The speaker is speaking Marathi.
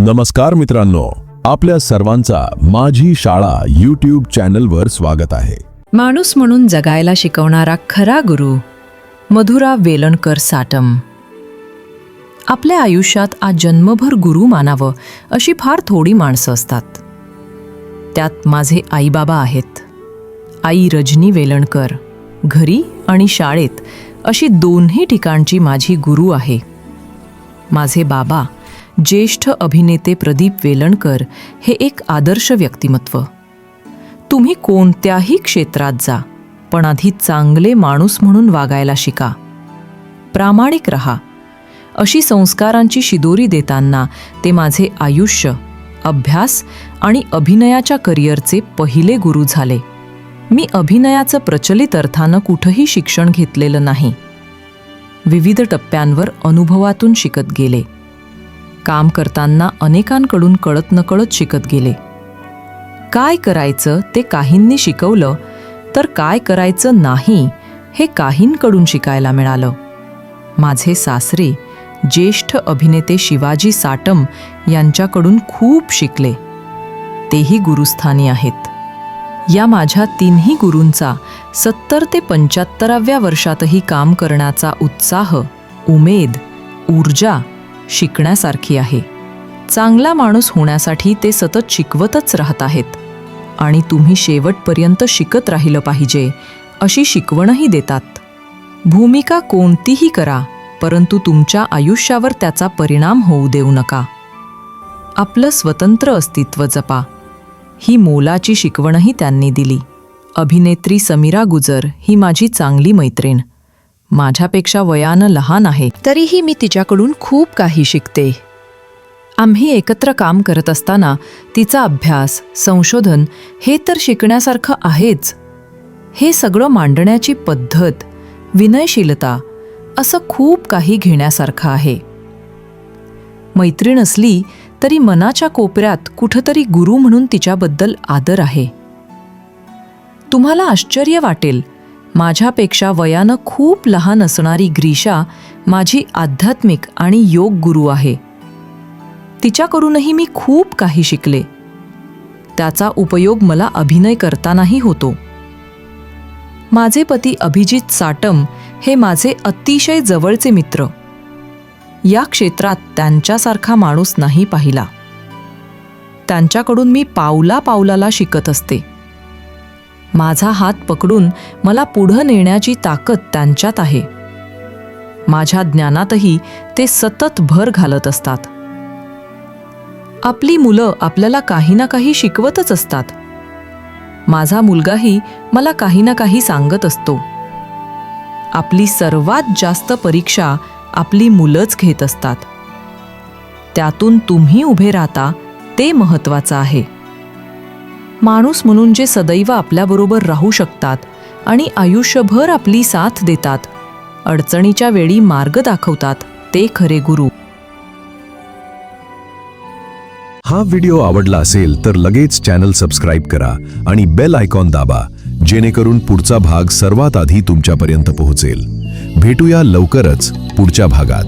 नमस्कार मित्रांनो आपल्या सर्वांचा माझी शाळा यूट्यूब चॅनलवर स्वागत आहे. माणूस म्हणून जगायला शिकवणारा खरा गुरु मधुरा वेलणकर साटम. आपल्या आयुष्यात आज जन्मभर गुरु मानावं अशी फार थोडी माणसं असतात. त्यात माझे आईबाबा आहेत. आई रजनी वेलणकर घरी आणि शाळेत अशी दोन्ही ठिकाणची माझी गुरु आहे. माझे बाबा ज्येष्ठ अभिनेते प्रदीप वेलणकर हे एक आदर्श व्यक्तिमत्व. तुम्ही कोणत्याही क्षेत्रात जा पण आधी चांगले माणूस म्हणून वागायला शिका. प्रामाणिक रहा. अशी संस्कारांची शिदोरी देताना ते माझे आयुष्य अभ्यास आणि अभिनयाच्या करिअरचे पहिले गुरु झाले. मी अभिनयाचं प्रचलित अर्थानं कुठंही शिक्षण घेतलेलं नाही. विविध टप्प्यांवर अनुभवातून शिकत गेले. काम करताना अनेकांकडून कळत नकळत शिकत गेले. काय करायचं ते काहींनी शिकवलं तर काय करायचं नाही हे काहींकडून शिकायला मिळालं. माझे सासरे ज्येष्ठ अभिनेते शिवाजी साटम यांच्याकडून खूप शिकले. तेही गुरुस्थानी आहेत. या माझ्या तिन्ही गुरूंचा सत्तर ते पंच्याहत्तराव्या वर्षातही काम करण्याचा उत्साह उमेद ऊर्जा शिकण्यासारखी आहे. चांगला माणूस होण्यासाठी ते सतत शिकवतच राहत आहेत. आणि तुम्ही शेवटपर्यंत शिकत राहिलं पाहिजे अशी शिकवणही देतात. भूमिका कोणतीही करा परंतु तुमच्या आयुष्यावर त्याचा परिणाम होऊ देऊ नका. आपलं स्वतंत्र अस्तित्व जपा. ही मोलाची शिकवणही त्यांनी दिली. अभिनेत्री समीरा गुजर ही माझी चांगली मैत्रीण. माझ्यापेक्षा वयानं लहान आहे तरीही मी तिच्याकडून खूप काही शिकते. आम्ही एकत्र काम करत असताना तिचा अभ्यास संशोधन हे तर शिकण्यासारखं आहेच. हे सगळं मांडण्याची पद्धत विनयशीलता असं खूप काही घेण्यासारखं आहे. मैत्रीण असली तरी मनाच्या कोपऱ्यात कुठंतरी गुरु म्हणून तिच्याबद्दल आदर आहे. तुम्हाला आश्चर्य वाटेल माझ्यापेक्षा वयानं खूप लहान असणारी ग्रीषा माझी आध्यात्मिक आणि योग गुरु आहे. तिच्याकडूनही मी खूप काही शिकले. त्याचा उपयोग मला अभिनय करतानाही होतो. माझे पती अभिजित साटम हे माझे अतिशय जवळचे मित्र. या क्षेत्रात त्यांच्यासारखा माणूस नाही पाहिला. त्यांच्याकडून मी पावला पावलाला शिकत असते. माझा हात पकडून मला पुढं नेण्याची ताकद त्यांच्यात आहे. माझ्या ज्ञानातही ते सतत भर घालत असतात. आपली मुलं आपल्याला काही ना काही शिकवतच असतात. माझा मुलगाही मला काही ना काही सांगत असतो. आपली सर्वात जास्त परीक्षा आपली मुलंच घेत असतात. त्यातून तुम्ही उभे राहता ते महत्त्वाचं आहे. माणूस म्हणून जे सदैव आपल्याबरोबर राहू शकतात आणि आयुष्यभर आपली साथ देतात. अडचणीच्या वेळी मार्ग दाखवतात ते खरे गुरु. हा व्हिडिओ आवडला असेल तर लगेच चॅनल सबस्क्राईब करा आणि बेल आयकॉन दाबा जेणेकरून पुढचा भाग सर्वात आधी तुमच्यापर्यंत पोहोचेल. भेटूया लवकरच पुढच्या भागात.